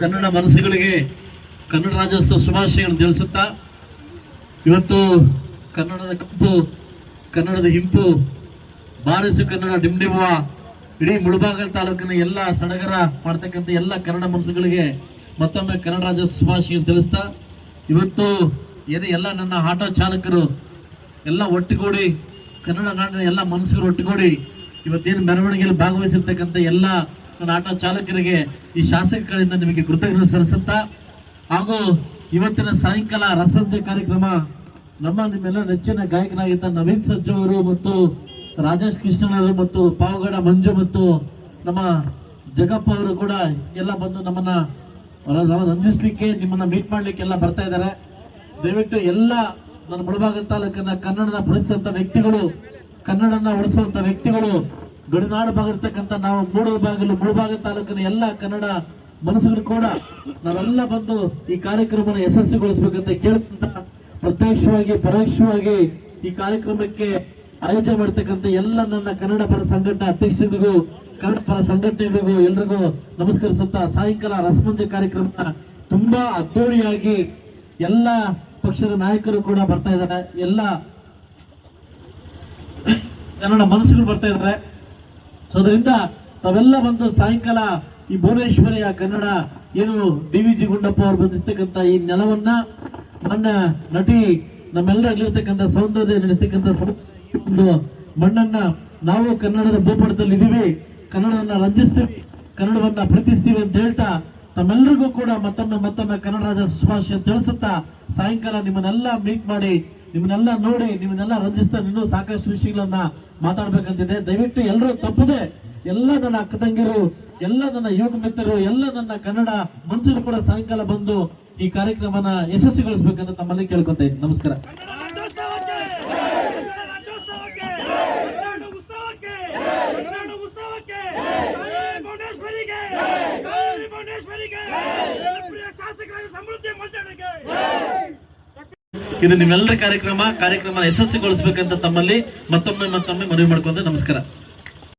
ಕನ್ನಡ ಮನಸ್ಸುಗಳಿಗೆ ಕನ್ನಡ ರಾಜ್ಯೋತ್ಸವ ಶುಭಾಶಯಗಳನ್ನು ತಿಳಿಸುತ್ತಾ, ಇವತ್ತು ಕನ್ನಡದ ಕಂಪು ಕನ್ನಡದ ಹಿಂಪು, ಬಾರಿಸು ಕನ್ನಡ ಡಿಂಡಿಮುವ ಇಡೀ ಮುಳಬಾಗಲ್ ತಾಲೂಕಿನ ಎಲ್ಲ ಸಡಗರ ಮಾಡ್ತಕ್ಕಂಥ ಎಲ್ಲ ಕನ್ನಡ ಮನಸ್ಸುಗಳಿಗೆ ಮತ್ತೊಮ್ಮೆ ಕನ್ನಡ ರಾಜ್ಯೋತ್ಸವ ಶುಭಾಶಯಗಳನ್ನು ತಿಳಿಸ್ತಾ, ಇವತ್ತು ಏನೇ ಎಲ್ಲ ನನ್ನ ಆಟೋ ಚಾಲಕರು ಎಲ್ಲ ಒಟ್ಟುಗೂಡಿ, ಕನ್ನಡ ನಾಡಿನ ಎಲ್ಲ ಮನಸ್ಸುಗಳು ಒಟ್ಟುಗೂಡಿ, ಇವತ್ತೇನು ಮೆರವಣಿಗೆಯಲ್ಲಿ ಭಾಗವಹಿಸಿರ್ತಕ್ಕಂಥ ಎಲ್ಲ ನನ್ನ ಆಟೋ ಚಾಲಕರಿಗೆ ಈ ಶಾಸಕಗಳಿಂದ ನಿಮಗೆ ಕೃತಜ್ಞತೆ ಸಲ್ಲಿಸುತ್ತಾ ಹಾಗೂ ಇವತ್ತಿನ ಸಾಯಂಕಾಲ ರಸಂಜೆ ಕಾರ್ಯಕ್ರಮ ನಮ್ಮ ನಿಮ್ಮೆಲ್ಲ ನೆಚ್ಚಿನ ಗಾಯಕರಾಗಿದ್ದ ನವೀನ್ ಸಜ್ಜು ಅವರು ಮತ್ತು ರಾಜೇಶ್ ಕೃಷ್ಣನವರು ಮತ್ತು ಪಾವಗಡ ಮಂಜು ಮತ್ತು ನಮ್ಮ ಜಗಪ್ಪ ಅವರು ಕೂಡ ಎಲ್ಲ ಬಂದು ನಮ್ಮನ್ನ ರಂಜಿಸ್ಲಿಕ್ಕೆ, ನಿಮ್ಮನ್ನ ಮೀಟ್ ಮಾಡ್ಲಿಕ್ಕೆ ಎಲ್ಲ ಬರ್ತಾ ಇದ್ದಾರೆ. ದಯವಿಟ್ಟು ಎಲ್ಲ ನನ್ನ ಮುಳಬಾಗ ತಾಲೂಕಿನ ಕನ್ನಡದ ಪಡಿಸುವಂತ ವ್ಯಕ್ತಿಗಳು, ಕನ್ನಡನ ಉಳಿಸುವಂತ ವ್ಯಕ್ತಿಗಳು ಗಡಿನಾಡು ಭಾಗ ಇರ್ತಕ್ಕಂಥ ನಾವು ಮೂಡಲ ಭಾಗಲು ಮುಳುಭಾಗ ತಾಲೂಕಿನ ಎಲ್ಲ ಕನ್ನಡ ಮನಸ್ಸುಗಳು ಕೂಡ ನಾವೆಲ್ಲ ಬಂದು ಈ ಕಾರ್ಯಕ್ರಮನ ಯಶಸ್ವಿಗೊಳಿಸಬೇಕಂತ ಕೇಳ್ತಂತ ಪ್ರತ್ಯಕ್ಷವಾಗಿ, ಪರೋಕ್ಷವಾಗಿ ಈ ಕಾರ್ಯಕ್ರಮಕ್ಕೆ ಆಯೋಜನೆ ಮಾಡ್ತಕ್ಕಂಥ ಎಲ್ಲ ನನ್ನ ಕನ್ನಡ ಪರ ಸಂಘಟನೆ ಅಧ್ಯಕ್ಷರಿಗೂ, ಕನ್ನಡ ಪರ ಸಂಘಟನೆಗಳಿಗೂ ಎಲ್ರಿಗೂ ನಮಸ್ಕರಿಸುತ್ತ ಸಾಯಂಕಾಲ ರಸಮಂಜೆ ಕಾರ್ಯಕ್ರಮ ತುಂಬಾ ಅದ್ದೂರಿಯಾಗಿ ಎಲ್ಲ ಪಕ್ಷದ ನಾಯಕರು ಕೂಡ ಬರ್ತಾ ಇದ್ದಾರೆ. ಎಲ್ಲ ಕನ್ನಡ ಮನಸ್ಸುಗಳು ಬರ್ತಾ ಇದ್ದಾರೆ. ಸೊ ಅದರಿಂದ ತಾವೆಲ್ಲ ಬಂದು ಸಾಯಂಕಾಲ ಈ ಭುವನೇಶ್ವರಿಯ ಕನ್ನಡ ಏನು ಡಿ ವಿ ಜಿ ಗುಂಡಪ್ಪ ಅವರು ಬಂಧಿಸ್ತಕ್ಕಂಥ ಈ ನೆಲವನ್ನ ನನ್ನ ನಟಿ ನಮ್ಮೆಲ್ಲರಲ್ಲಿರ್ತಕ್ಕಂಥ ಸೌಂದರ್ಯ ನಡೆಸ್ತಕ್ಕಂಥ ಒಂದು ಮಣ್ಣನ್ನ ನಾವು ಕನ್ನಡದ ಭೂಪಟದಲ್ಲಿ ಇದೀವಿ ಕನ್ನಡವನ್ನ ರಂಜಿಸ್ತೀವಿ. ಕನ್ನಡವನ್ನ ಪ್ರೀತಿಸ್ತೀವಿ ಅಂತ ಹೇಳ್ತಾ ತಮ್ಮೆಲ್ಲರಿಗೂ ಕೂಡ ಮತ್ತೊಮ್ಮೆ ಮತ್ತೊಮ್ಮೆ ಕನ್ನಡ ರಾಜ ಶುಭಾಶಯ ತಿಳಿಸುತ್ತಾ ಸಾಯಂಕಾಲ ನಿಮ್ಮನ್ನೆಲ್ಲ ಮೀಟ್ ಮಾಡಿ ನಿಮ್ಮನ್ನೆಲ್ಲ ನೋಡಿ ನಿಮ್ಮನ್ನೆಲ್ಲ ರಂಜಿಸ್ತಾ ಇನ್ನೂ ಸಾಕಷ್ಟು ವಿಷಯಗಳನ್ನ ಮಾತಾಡ್ಬೇಕಂತಿದೆ ದಯವಿಟ್ಟು ಎಲ್ಲರೂ ತಪ್ಪದೆ ಎಲ್ಲ ನನ್ನ ಅಕ್ಕ ತಂಗಿರು ಎಲ್ಲ ನನ್ನ ಯುವಕ ಮಿತ್ರರು ಎಲ್ಲ ನನ್ನ ಕನ್ನಡ ಮನುಷ್ಯರು ಕೂಡ ಸಾಯಂಕಾಲ ಬಂದು ಈ ಕಾರ್ಯಕ್ರಮನ ಯಶಸ್ವಿಗೊಳಿಸ್ಬೇಕಂತ ತಮ್ಮಲ್ಲಿ ಕೇಳ್ಕೊತಾ ಇದ್ದೀನಿ ನಮಸ್ಕಾರ ಸಮೃದ್ಧಿ ಇದು ನಿಮ್ಮೆಲ್ಲರ ಕಾರ್ಯಕ್ರಮ. ಕಾರ್ಯಕ್ರಮ ಯಶಸ್ವಿಗೊಳಿಸಬೇಕಂತ ತಮ್ಮಲ್ಲಿ ಮತ್ತೊಮ್ಮೆ ಮತ್ತೊಮ್ಮೆ ಮನವಿ ಮಾಡ್ಕೊಂತ ನಮಸ್ಕಾರ.